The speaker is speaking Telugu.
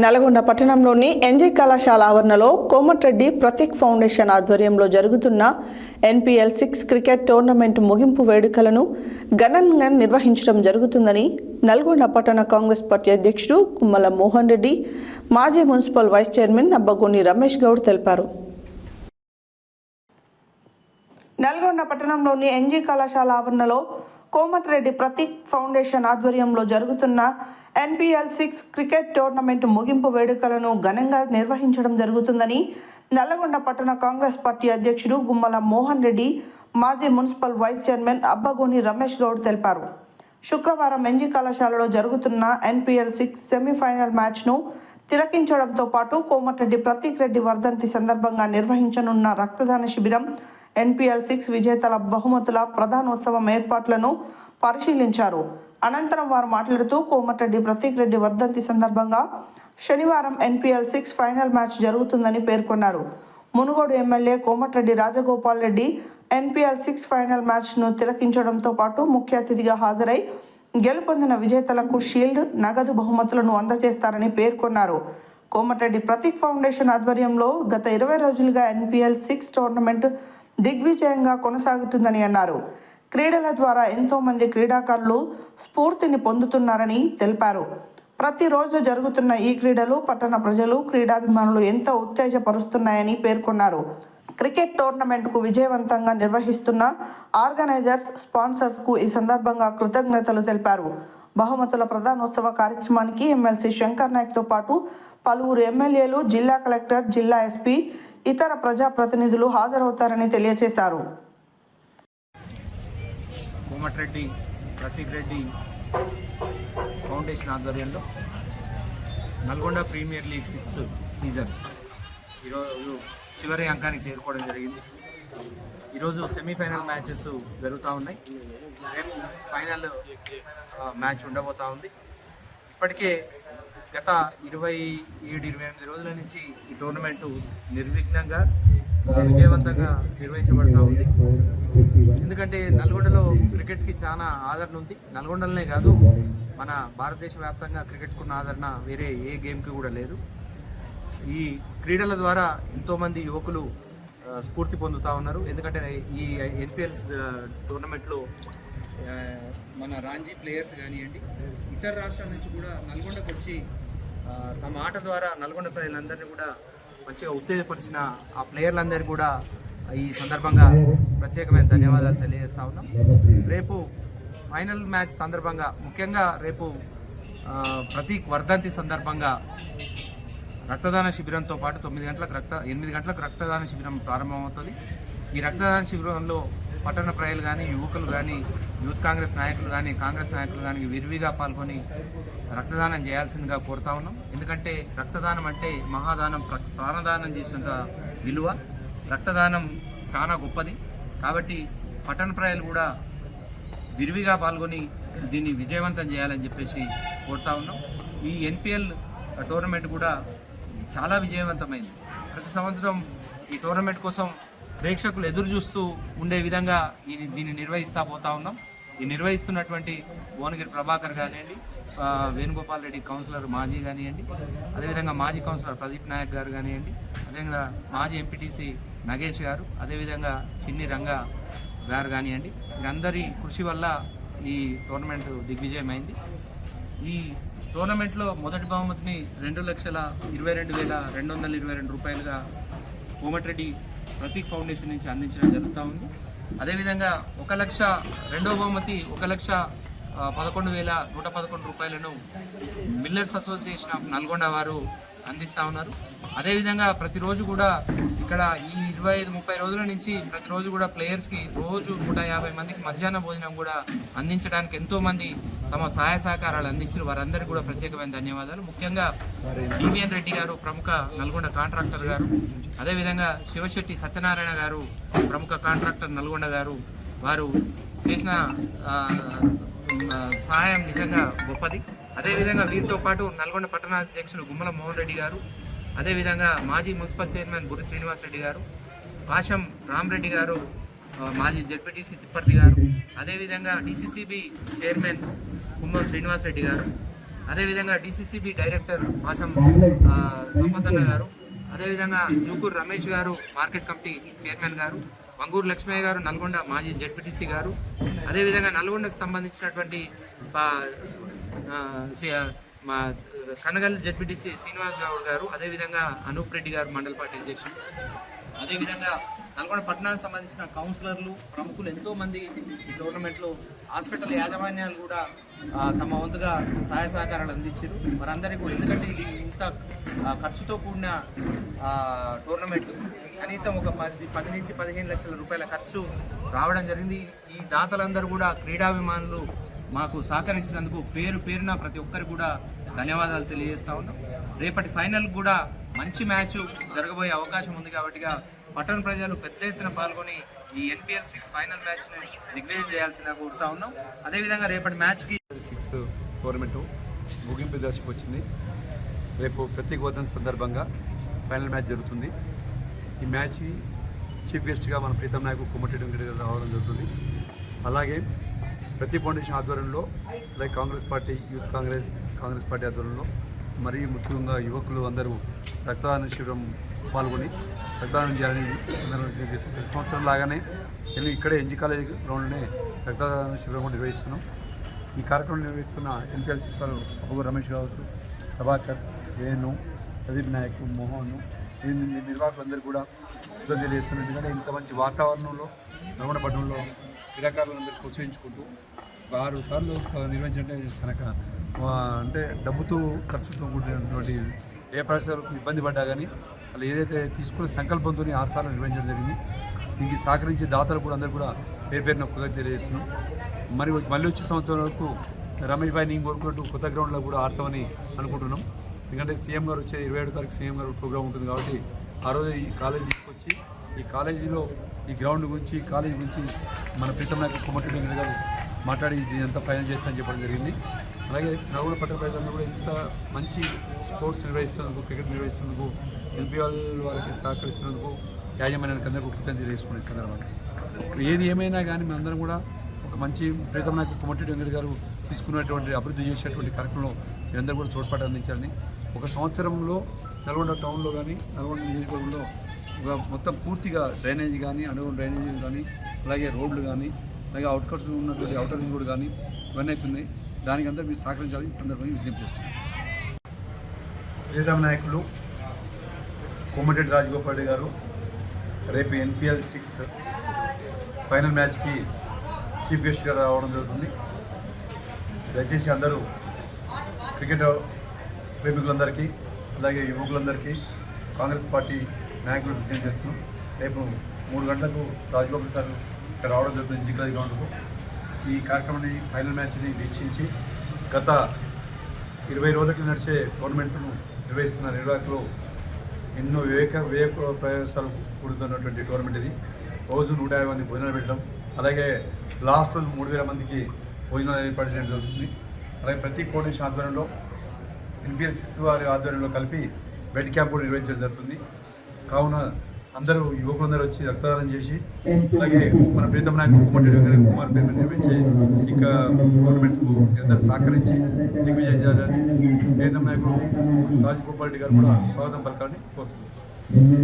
నల్గొండ పట్టణంలోని ఎన్జీ కళాశాల ఆవరణలో కోమటిరెడ్డి ప్రతీక్ ఫౌండేషన్ ఆధ్వర్యంలో జరుగుతున్న ఎన్పిఎల్ సిక్స్ క్రికెట్ టోర్నమెంట్ ముగింపు వేడుకలను ఘనంగా నిర్వహించడం జరుగుతుందని నల్గొండ పట్టణ కాంగ్రెస్ పార్టీ అధ్యక్షుడు కుమ్మల మోహన్ రెడ్డి మాజీ municipal vice chairman Abbagoni Ramesh Goud తెలిపారు. నల్గొండ పట్టణంలోని ఎన్జీ కళాశాల ఆవరణలో కోమటిరెడ్డి ప్రతీక్ ఫౌండేషన్ ఆధ్వర్యంలో జరుగుతున్న ఎన్పిఎల్ సిక్స్ క్రికెట్ టోర్నమెంట్ ముగింపు వేడుకలను ఘనంగా నిర్వహించడం జరుగుతుందని నల్లగొండ పట్టణ కాంగ్రెస్ పార్టీ అధ్యక్షుడు గుమ్మల మోహన్ రెడ్డి మాజీ municipal vice chairman Abbagoni Ramesh Goud తెలిపారు. శుక్రవారం ఎన్జీ కళాశాలలో జరుగుతున్న ఎన్పిఎల్ సిక్స్ సెమీఫైనల్ మ్యాచ్ను తిలకించడంతో పాటు కోమటిరెడ్డి ప్రతీక్ రెడ్డి వర్ధంతి సందర్భంగా నిర్వహించనున్న రక్తదాన శిబిరం ఎన్పిఎల్ సిక్స్ విజేతల బహుమతుల ప్రధానోత్సవం ఏర్పాట్లను పరిశీలించారు. అనంతరం వారు మాట్లాడుతూ కోమటిరెడ్డి ప్రతీక్ రెడ్డి వర్ధంతి సందర్భంగా శనివారం ఎన్పిఎల్ సిక్స్ ఫైనల్ మ్యాచ్ జరుగుతుందని పేర్కొన్నారు. Munugode MLA Komatireddy Rajagopal Reddy NPL six final మ్యాచ్ను తిలకించడంతో పాటు ముఖ్య అతిథిగా హాజరై గెలుపొందిన విజేతలకు షీల్డ్ నగదు బహుమతులను అందజేస్తారని పేర్కొన్నారు. కోమటిరెడ్డి ప్రతీక్ ఫౌండేషన్ ఆధ్వర్యంలో గత ఇరవై రోజులుగా ఎన్పిఎల్ సిక్స్ టోర్నమెంట్ దిగ్విజయంగా కొనసాగుతుందని అన్నారు. క్రీడల ద్వారా ఎంతోమంది క్రీడాకారులు స్ఫూర్తిని పొందుతున్నారని తెలిపారు. ప్రతిరోజు జరుగుతున్న ఈ క్రీడలు పట్టణ ప్రజలు క్రీడాభిమానులు ఎంతో ఉత్తేజపరుస్తున్నాయని పేర్కొన్నారు. క్రికెట్ టోర్నమెంట్కు విజయవంతంగా నిర్వహిస్తున్న ఆర్గనైజర్స్ స్పాన్సర్స్కు ఈ సందర్భంగా కృతజ్ఞతలు తెలిపారు. బహుమతుల ప్రధానోత్సవ కార్యక్రమానికి ఎమ్మెల్సీ శంకర్ నాయక్తో పాటు పలువురు ఎమ్మెల్యేలు జిల్లా కలెక్టర్ జిల్లా ఎస్పీ ఇతర ప్రజాప్రతినిధులు హాజరవుతారని తెలియజేశారు కోమటిరెడ్డి ప్రతీక్ రెడ్డి ఫౌండేషన్ ఆధ్వర్యంలో Nalgonda premier league six season ఈరోజు చివరి అంకానికి చేరుకోవడం జరిగింది. ఈరోజు సెమీఫైనల్ మ్యాచెస్ జరుగుతూ ఉన్నాయి. రేపు ఫైనల్ మ్యాచ్ ఉండబోతా ఉంది. ఇప్పటికే గత ఇరవై ఏడు ఇరవై ఎనిమిది రోజుల నుంచి ఈ టోర్నమెంటు నిర్విఘ్నంగా విజయవంతంగా నిర్వహించబడతా ఉంది. ఎందుకంటే నల్గొండలో క్రికెట్కి చాలా ఆదరణ ఉంది. నల్గొండలనే కాదు మన భారతదేశ వ్యాప్తంగా క్రికెట్కున్న ఆదరణ వేరే ఏ గేమ్కి కూడా లేదు. ఈ క్రీడల ద్వారా ఎంతోమంది యువకులు స్ఫూర్తి పొందుతూ ఉన్నారు. ఎందుకంటే ఈ ఎన్పిఎల్స్ టోర్నమెంట్లో మన రాంజీ ప్లేయర్స్ కానివ్వండి ఇతర రాష్ట్రాల నుంచి కూడా నల్గొండకు వచ్చి తమ ఆట ద్వారా నల్గొండ ప్రజలందరినీ కూడా మంచిగా ఉత్తేజపరిచిన ఆ ప్లేయర్లందరికీ కూడా ఈ సందర్భంగా ప్రత్యేకమైన ధన్యవాదాలు తెలియజేస్తా ఉన్నాం. రేపు ఫైనల్ మ్యాచ్ సందర్భంగా ముఖ్యంగా రేపు ప్రతి ప్రతీక్ వర్ధంతి సందర్భంగా రక్తదాన శిబిరంతో పాటు తొమ్మిది గంటలకు రక్త ఎనిమిది గంటలకు రక్తదాన శిబిరం ప్రారంభమవుతుంది. ఈ రక్తదాన శిబిరంలో పట్టణ ప్రజలు కానీ యువకులు కానీ యూత్ కాంగ్రెస్ నాయకులు కానీ కాంగ్రెస్ నాయకులు కానీ విరివిగా పాల్గొని రక్తదానం చేయాల్సిందిగా కోరుతా ఉన్నాం. ఎందుకంటే రక్తదానం అంటే మహాదానం ప్ర- ప్రాణదానం చేసినంత విలువ. రక్తదానం చాలా గొప్పది. కాబట్టి పట్టణ ప్రజలు కూడా విరివిగా పాల్గొని దీన్ని విజయవంతం చేయాలని చెప్పేసి కోరుతా ఉన్నాం. ఈ ఎన్పిఎల్ టోర్నమెంట్ కూడా చాలా విజయవంతమైంది. ప్రతి సంవత్సరం ఈ టోర్నమెంట్ కోసం ప్రేక్షకులు ఎదురు చూస్తూ ఉండే విధంగా దీన్ని నిర్వహిస్తూ పోతా ఉన్నాం. ఈ నిర్వహిస్తున్నటువంటి భువనగిరి ప్రభాకర్ కానివ్వండి వేణుగోపాల్ రెడ్డి కౌన్సిలర్ మాజీ కానివ్వండి అదేవిధంగా మాజీ కౌన్సిలర్ ప్రదీప్ నాయక్ గారు కానివ్వండి అదేవిధంగా మాజీ ఎంపీటీసీ నగేష్ గారు అదేవిధంగా చిన్ని రంగ గారు కానివ్వండి వీరందరి కృషి వల్ల ఈ టోర్నమెంట్ దిగ్విజయమైంది. ఈ టోర్నమెంట్లో మొదటి బహుమతిని రెండు లక్షల ఇరవై రెండు వేల రెండు వందల ఇరవై రెండు రూపాయలుగా కోమటిరెడ్డి ప్రతీక్ ఫౌండేషన్ నుంచి అందించడం జరుగుతూ ఉంది. అదేవిధంగా ఒక లక్ష రెండవ బహుమతి ఒక లక్ష పదకొండు వేల నూట పదకొండు రూపాయలను మిల్లర్స్ అసోసియేషన్ ఆఫ్ నల్గొండ వారు అందిస్తూ ఉన్నారు. అదేవిధంగా ప్రతిరోజు కూడా ఇక్కడ ఈ ఇరవై ఐదు ముప్పై రోజుల నుంచి ప్రతిరోజు కూడా ప్లేయర్స్కి రోజు నూట యాభై మందికి మధ్యాహ్న భోజనం కూడా అందించడానికి ఎంతోమంది తమ సహాయ సహకారాలు అందించిన వారందరికీ కూడా ప్రత్యేకమైన ధన్యవాదాలు. ముఖ్యంగా డివిఎన్ రెడ్డి గారు ప్రముఖ నల్గొండ కాంట్రాక్టర్ గారు అదేవిధంగా శివశెట్టి సత్యనారాయణ గారు ప్రముఖ కాంట్రాక్టర్ నల్గొండ గారు వారు చేసిన సహాయం నిజంగా గొప్పది. అదేవిధంగా వీరితో పాటు నల్గొండ పట్టణాధ్యక్షులు గుమ్మల మోహన్ రెడ్డి గారు అదేవిధంగా మాజీ మున్సిపల్ చైర్మన్ గురు శ్రీనివాస్ రెడ్డి గారు పాషం రామరెడ్డి గారు మాజీ జెడ్పీటీసీ తిప్పర్తి గారు అదేవిధంగా డిసిసిబి చైర్మన్ కుమ్మం శ్రీనివాస్ రెడ్డి గారు అదేవిధంగా డిసిసిబి డైరెక్టర్ పాషం సంపతన్న గారు అదేవిధంగా జూకూరు రమేష్ గారు మార్కెట్ కమిటీ చైర్మన్ గారు వంగూరు లక్ష్మయ్య గారు నల్గొండ మాజీ జడ్పీటీసీ గారు అదేవిధంగా నల్గొండకు సంబంధించినటువంటి మా కనగల్ జడ్పీటీసీ శ్రీనివాస్ గౌడ్ గారు అదేవిధంగా అనూప్ రెడ్డి గారు మండల పార్టీ అధ్యక్షులు. అదేవిధంగా నల్గొండ పట్టణానికి సంబంధించిన కౌన్సిలర్లు ప్రముఖులు ఎంతో మంది ఈ టోర్నమెంట్లో హాస్పిటల్ యాజమాన్యాలు కూడా తమ వంతుగా సహాయ సహకారాలు అందించారు. వారందరికీ కూడా ఎందుకంటే ఇది ఇంత ఖర్చుతో కూడిన టోర్నమెంట్. కనీసం ఒక పది పది నుంచి పదిహేను లక్షల రూపాయల ఖర్చు రావడం జరిగింది. ఈ దాతలందరూ కూడా క్రీడాభిమానులు మాకు సహకరించినందుకు పేరు పేరున ప్రతి ఒక్కరికి కూడా ధన్యవాదాలు తెలియజేస్తా ఉన్నాం. రేపటి ఫైనల్ కూడా మంచి మ్యాచ్ జరగబోయే అవకాశం ఉంది కాబట్టిగా పట్టణ ప్రజలు పెద్ద ఎత్తున పాల్గొని ఈ ఎన్పిఎల్ సిక్స్ ఫైనల్ మ్యాచ్ను దిగ్విజయం చేయాల్సిందిగా కోరుతా ఉన్నాం. అదేవిధంగా రేపటి మ్యాచ్కి సిక్స్ టోర్నమెంట్ ముగింపు దశకు వచ్చింది. రేపు ప్రత్యేక వదన సందర్భంగా ఫైనల్ మ్యాచ్ జరుగుతుంది. ఈ మ్యాచ్ చీఫ్ గెస్ట్గా మన ప్రీతం నాయకు కుమ్మటి వెంకట రావడం జరుగుతుంది. అలాగే ప్రతి ఫౌండేషన్ ఆధ్వర్యంలో అలాగే Congress party youth Congress Congress party ఆధ్వర్యంలో మరీ ముఖ్యంగా యువకులు అందరూ రక్తదాన శిబిరం పాల్గొని రక్తదానం చేయాలని ప్రతి సంవత్సరం లాగానే నేను ఇక్కడే ఎన్జీ కాలేజ్ గ్రౌండ్లోనే రక్తదాన శిబిరం కూడా నిర్వహిస్తున్నాం. ఈ కార్యక్రమం నిర్వహిస్తున్న ఎన్పిఎల్ శిక్షలు అబ్బు రమేష్ రావు ప్రభాకర్ వేణు ప్రదీప్ నాయక్ మోహన్ ఈ నిర్వాహకులందరూ కూడా ఇబ్బంది చేస్తున్నారు ఎందుకంటే ఇంత మంచి వాతావరణంలో నల్గొండ పట్టణంలో క్రీడాకారులందరూ ప్రోత్సహించుకుంటూ ఆరు సార్లు నిర్వహించడం నిర్వహించంటే చాలా అంటే డబ్బుతో ఖర్చుతో కూడినటువంటి ఏ పరిసరాలకు ఇబ్బంది పడ్డా కానీ వాళ్ళు ఏదైతే తీసుకున్న సంకల్పంతో ఆరుసార్లు నిర్వహించడం జరిగింది. దీనికి సహకరించే దాతలు కూడా అందరూ కూడా పేరు పేరున కృతజ్ఞత తెలియజేస్తున్నాం. మరి మళ్ళీ వచ్చే సంవత్సరం వరకు రమేష్ భాయ్ నేను కోరుకున్నట్టు కొత్త గ్రౌండ్లో కూడా ఆడతామని అనుకుంటున్నాం. ఎందుకంటే సీఎం గారు వచ్చే ఇరవై ఏడు తారీఖు సీఎం గారు ప్రోగ్రామ్ ఉంటుంది కాబట్టి ఆ రోజు ఈ కాలేజ్ తీసుకొచ్చి ఈ కాలేజీలో ఈ గ్రౌండ్ గురించి కాలేజీ గురించి మన ప్రీతం నాయకు కొమ్మటి గారు మాట్లాడి ఎంత ఫైనల్ చేస్తా అని చెప్పడం జరిగింది. అలాగే నలుగురు పట్టణ ప్రజలందరూ కూడా ఇంత మంచి స్పోర్ట్స్ నిర్వహిస్తున్నందుకు క్రికెట్ నిర్వహిస్తున్నందుకు ఎల్పిఎల్ వారికి సహకరిస్తున్నందుకు యాజమాన్యానికి అందరికీ కృతజ్ఞత తెలియజేసుకునే సందర్భంగా ఇప్పుడు ఏది ఏమైనా కానీ మనందరం కూడా ఒక మంచి ప్రీతం నాయకు కొమ్మటి వెంకట గారు తీసుకున్నటువంటి అభివృద్ధి చేసేటువంటి కార్యక్రమంలో మీరందరూ కూడా తోడ్పాటు అందించాలని. ఒక సంవత్సరంలో నల్గొండ టౌన్లో కానీ నల్గొండ నియోజకవర్గంలో ఒక మొత్తం పూర్తిగా డ్రైనేజ్ కానీ అండర్గ్రౌండ్ డ్రైనేజీలు కానీ అలాగే రోడ్లు కానీ అలాగే అవుట్కట్స్ ఉన్నటువంటి అవుటర్ రింగ్ రోడ్ కానీ ఇవన్నీ అవుతున్నాయి దానికంతా మీరు సహకరించాలని ఈ సందర్భంగా విజ్ఞప్తి చేస్తున్నాం. ప్రీతం నాయకులు కోమటిరెడ్డి రాజగోపాల్ రెడ్డి గారు రేపు ఎన్పిఎల్ సిక్స్ ఫైనల్ మ్యాచ్కి చీఫ్ గెస్ట్గా రావడం జరుగుతుంది. దయచేసి అందరూ క్రికెట్ ప్రేమికులందరికీ అలాగే యువకులందరికీ కాంగ్రెస్ పార్టీ నాయకులు విజ్ఞప్తి చేస్తున్నాం. రేపు మూడు గంటలకు రాజగోపాల్ సార్ ఇక్కడ రావడం జరుగుతుంది. జిగ్రాజ్ గ్రౌండ్కు. ఈ కార్యక్రమాన్ని ఫైనల్ మ్యాచ్ని వీక్షించి గత ఇరవై రోజులకి నడిచే టోర్నమెంట్ను నిర్వహిస్తున్న నిర్వాహకులు ఎన్నో వివేక వివేక ప్రయోజనాలు కూడుతున్నటువంటి టోర్నమెంట్ ఇది. రోజు నూట యాభై మంది భోజనాలు పెట్టడం అలాగే లాస్ట్ రోజు మూడు వేల మందికి భోజనాలు ఏర్పాటు చేయడం జరుగుతుంది. అలాగే ప్రతి కోటేషన్ ఆధ్వర్యంలో ఎన్బిఎల్ సిక్స్ వారి ఆధ్వర్యంలో కలిపి బెడ్ క్యాంప్ కూడా నిర్వహించడం జరుగుతుంది. కావున అందరూ యువకులందరూ వచ్చి రక్తదానం చేసి అలాగే మన ప్రీతం నాయకుడు కుమార్ కుమార్ పేరు నిర్వహించే ఇక గవర్నమెంట్కు అందరూ సహకరించి దిగ్విజయం చేయాలని ప్రీతం నాయకుడు రాజగోపాల్ రెడ్డి గారు కూడా స్వాగతం పలకాలని కోరుతున్నాను